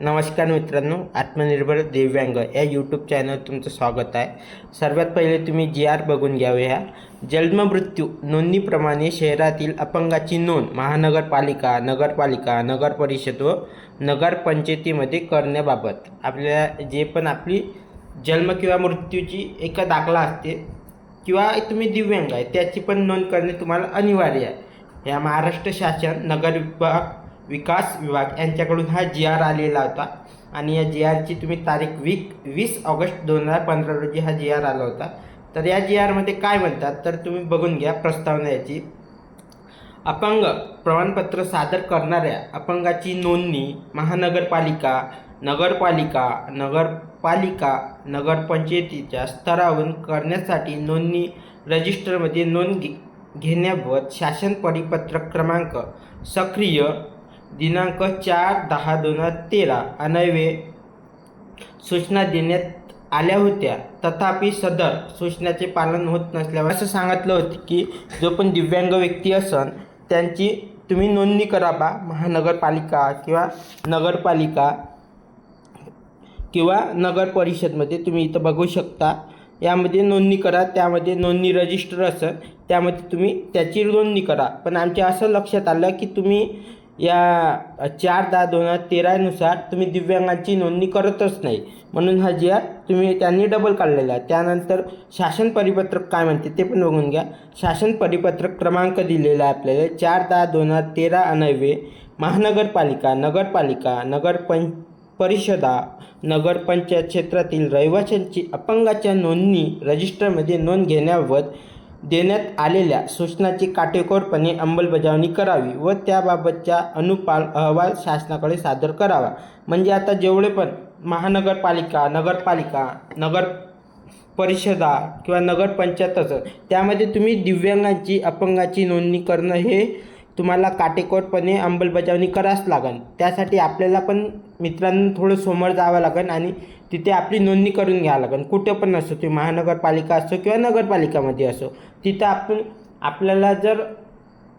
नमस्कार मित्रांनो आत्मनिर्भर दिव्यांग या यूट्यूब चॅनल तुमचं स्वागत आहे. सर्वात पहिले तुम्ही जी आर बघून घ्यावे जन्ममृत्यू नोंदणीप्रमाणे शहरातील अपंगाची नोंद महानगरपालिका नगरपालिका नगर परिषद व नगरपंचायतीमध्ये करण्याबाबत. आपल्याला जे पण आपली जन्म किंवा मृत्यूची एक दाखला असते किंवा तुम्ही दिव्यांग आहे त्याची पण नोंद करणे तुम्हाला अनिवार्य आहे. या महाराष्ट्र शासन नगर विभाग विकास विभाग यांच्याकडून हा जी आर आलेला होता. आणि या जी आरची तुम्ही तारीख वीक वीस ऑगस्ट दोन हजार पंधरा रोजी हा जी आर आला होता. तर या जी आरमध्ये काय म्हणतात? तर तुम्ही बघून घ्या प्रस्तावना याची. अपंग प्रमाणपत्र सादर करणाऱ्या अपंगाची नोंदणी महानगरपालिका नगरपालिका नगरपालिका नगरपंचायतीच्या स्तरावरून करण्यासाठी नोंदणी रजिस्टरमध्ये नोंद घे घेण्याबाबत शासन परिपत्रक क्रमांक सक्रिय दिनांक चार दहा दोन हजार तेरा अन्वये सूचना देण्यात आल्या होत्या. तथापि सदर सूचनाचे पालन होत नसल्यावर असं सांगितलं होतं की जो पण दिव्यांग व्यक्ती असन त्यांची तुम्ही नोंदणी करा बा. महानगरपालिका किंवा नगरपालिका किंवा नगर परिषदमध्ये तुम्ही इथं बघू शकता. यामध्ये नोंदणी करा त्यामध्ये नोंदणी रजिस्टर असेल त्यामध्ये तुम्ही त्याची नोंदणी करा. पण आमच्या असं लक्षात आलं की तुम्ही या चार दहा दोन हजार तेरानुसार तुम्ही दिव्यांगांची नोंदणी करतच नाही. म्हणून हा जी आर तुम्ही त्यांनी डबल काढलेला आहे. त्यानंतर शासन परिपत्रक काय म्हणते ते पण बघून घ्या. शासन परिपत्रक क्रमांक दिलेला आहे आपल्याला. चार दहा दोन हजार तेरा अनवे महानगरपालिका नगरपालिका नगरपं परिषदा नगरपंचायत क्षेत्रातील रहिवाशांची अपंगाच्या नोंदणी रजिस्टरमध्ये नोंद घेण्याबाबत देण्यात आलेल्या सूचनाची काटेकोरपणे अंमलबजावणी करावी व त्याबाबतच्या अनुपाल अहवाल शासनाकडे सादर करावा. म्हणजे आता जेवढे पण महानगरपालिका नगरपालिका नगर परिषदा किंवा नगरपंचायतचं त्यामध्ये तुम्ही दिव्यांगांची अपंगाची नोंदणी करणं हे तुम्हाला काटेकोरपणे अंमलबजावणी करावंच लागेल त्यासाठी आपल्याला पण मित्रांनो थोडं समोर जावं लागेल आणि तिथे आपली नोंदणी करून घ्यावं लागेल कुठं पण असो ते महानगरपालिका असो किंवा नगरपालिकामध्ये असो तिथं आपण आपल्याला जर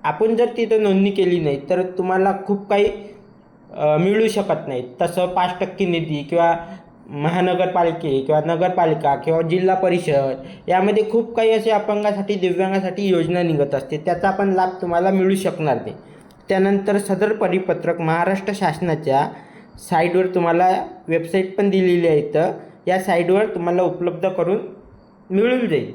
आपण जर तिथं नोंदणी केली नाही तर तुम्हाला खूप काही मिळू शकत नाही. तसं पाच टक्के निधी किंवा महानगरपालिके किंवा नगरपालिका किंवा जिल्हा परिषद यामध्ये खूप काही असे अपंगासाठी दिव्यांगासाठी योजना निघत असते. त्याचा पण लाभ तुम्हाला मिळू शकणार नाही. त्यानंतर सदर परिपत्रक महाराष्ट्र शासनाच्या साईडवर तुम्हाला वेबसाईट पण दिलेली आहे इथं. या साईटवर तुम्हाला उपलब्ध करून मिळून जाईल.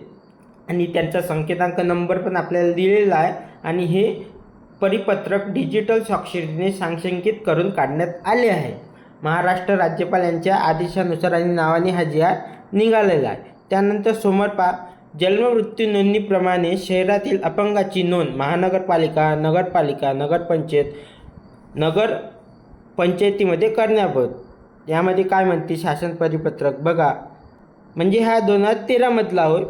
आणि त्यांचा संकेतांक नंबर पण आपल्याला दिलेला आहे. आणि हे परिपत्रक डिजिटल स्वाक्षरीने सांशंकित करून काढण्यात आले आहे. महाराष्ट्र राज्यपाल यांच्या आदेशानुसार आणि नावाने हा जिहार निघालेला आहे. त्यानंतर समोर पा जन्ममृत्यू नोंदणीप्रमाणे शहरातील अपंगाची नोंद महानगरपालिका नगरपालिका नगरपंचायत नगर पंचायतीमध्ये करण्याबाबत यामध्ये काय म्हणते शासन परिपत्रक? बघा. म्हणजे हा दोन हजार तेरामधला होय.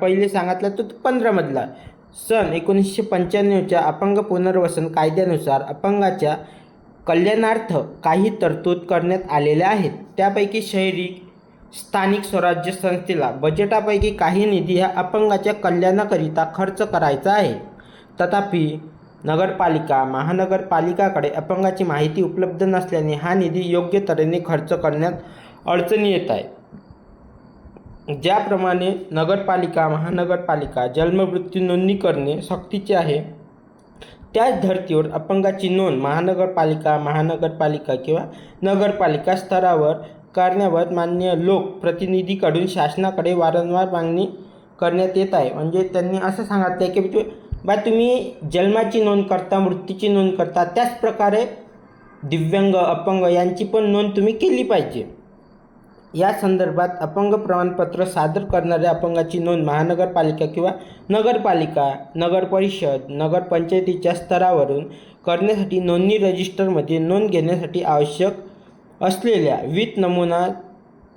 पहिले सांगितलं तो पंधरामधला. सन एकोणीसशे पंच्याण्णवच्या अपंग पुनर्वसन कायद्यानुसार अपंगाच्या कल्याणार्थ काही तरतूद करण्यात आलेल्या आहेत. त्यापैकी शहरी स्थानिक स्वराज्य संस्थेला बजेटापैकी काही निधी हा अपंगाच्या कल्याणाकरिता खर्च करायचा आहे. तथापि नगरपालिका महानगरपालिकाकडे अपंगाची माहिती उपलब्ध नसल्याने हा निधी योग्य तऱ्हेने खर्च करण्यात अडचणी येत आहे. ज्याप्रमाणे नगरपालिका महानगरपालिका जन्ममृत्यू नोंदणी करणे सक्तीचे आहे त्याच धर्तीवर अपंगाची नोंद महानगरपालिका महानगरपालिका किंवा नगरपालिका स्तरावर करण्याबाबत मान्य लोकप्रतिनिधीकडून शासनाकडे वारंवार मागणी करण्यात येत आहे. म्हणजे त्यांनी असं सांगितलं आहे की बा तुम्ही जन्माची नोंद करता मृत्यूची नोंद करता त्याच प्रकारे दिव्यांग अपंग यांची पण नोंद तुम्ही केली पाहिजे. या संदर्भात अपंग प्रमाणपत्र सादर करणाऱ्या अपंगाची नोंद महानगरपालिका किंवा नगरपालिका नगरपरिषद नगरपंचायतीच्या स्तरावरून करण्यासाठी नोंदणी रजिस्टरमध्ये नोंद घेण्यासाठी आवश्यक असलेल्या वीत नमुना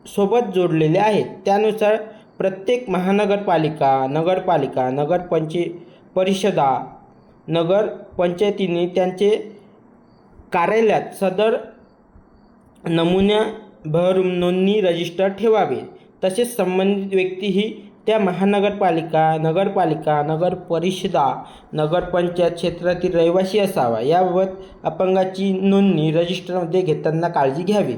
सोबत जोडलेले आहेत. त्यानुसार प्रत्येक महानगरपालिका नगरपालिका नगरपंचायत परिषदा नगर पंचायतीने त्यांचे कार्यालयात सदर नमुन्या नोंदणी रजिस्टर ठेवावे. तसेच संबंधित व्यक्ती ही त्या महानगरपालिका नगरपालिका नगर परिषदा नगरपंचायत क्षेत्रातील रहिवासी असावा. याबाबत अपंगाची नोंदणी रजिस्टरमध्ये घेताना काळजी घ्यावी.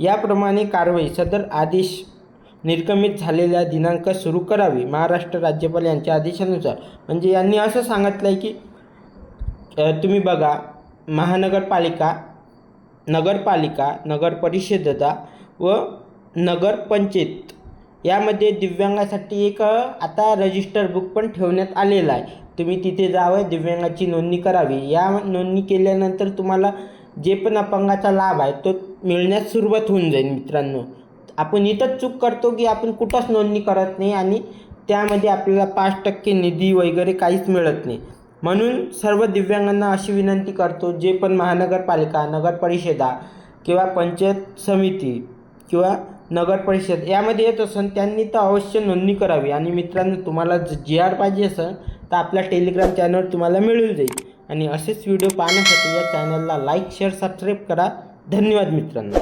याप्रमाणे कारवाई सदर आदेश निर्गमित झालेल्या दिनांक सुरू करावी. महाराष्ट्र राज्यपाल यांच्या आदेशानुसार. म्हणजे यांनी असं सांगितलं आहे की तुम्ही बघा महानगरपालिका नगरपालिका नगरपरिषदा व नगरपंचायत यामध्ये दिव्यांगासाठी एक आता रजिस्टर बुक पण ठेवण्यात आलेला आहे. तुम्ही तिथे जावं दिव्यांगाची नोंदणी करावी. या नोंदणी केल्यानंतर तुम्हाला जे पण अपंगाचा लाभ आहे तो मिळण्यास सुरुवात होऊन जाईल मित्रांनो. आपण इथंच चूक करतो की आपण कुठंच नोंदणी करत नाही आणि त्यामध्ये आपल्याला पाच टक्के निधी वगैरे काहीच मिळत नाही. म्हणून सर्व दिव्यांगांना अशी विनंती करतो जे पण महानगरपालिका नगरपरिषदा किंवा पंचायत समिती किंवा नगर परिषद यामध्ये येत असेल त्यांनी तर अवश्य नोंदणी करावी. आणि मित्रांनो तुम्हाला जी आर पाहिजे असेल तर आपल्या टेलिग्राम चॅनल तुम्हाला मिळून जाईल. आणि असेच व्हिडिओ पाहण्यासाठी या चॅनलला लाईक शेअर सबस्क्राईब करा. धन्यवाद मित्रांनो.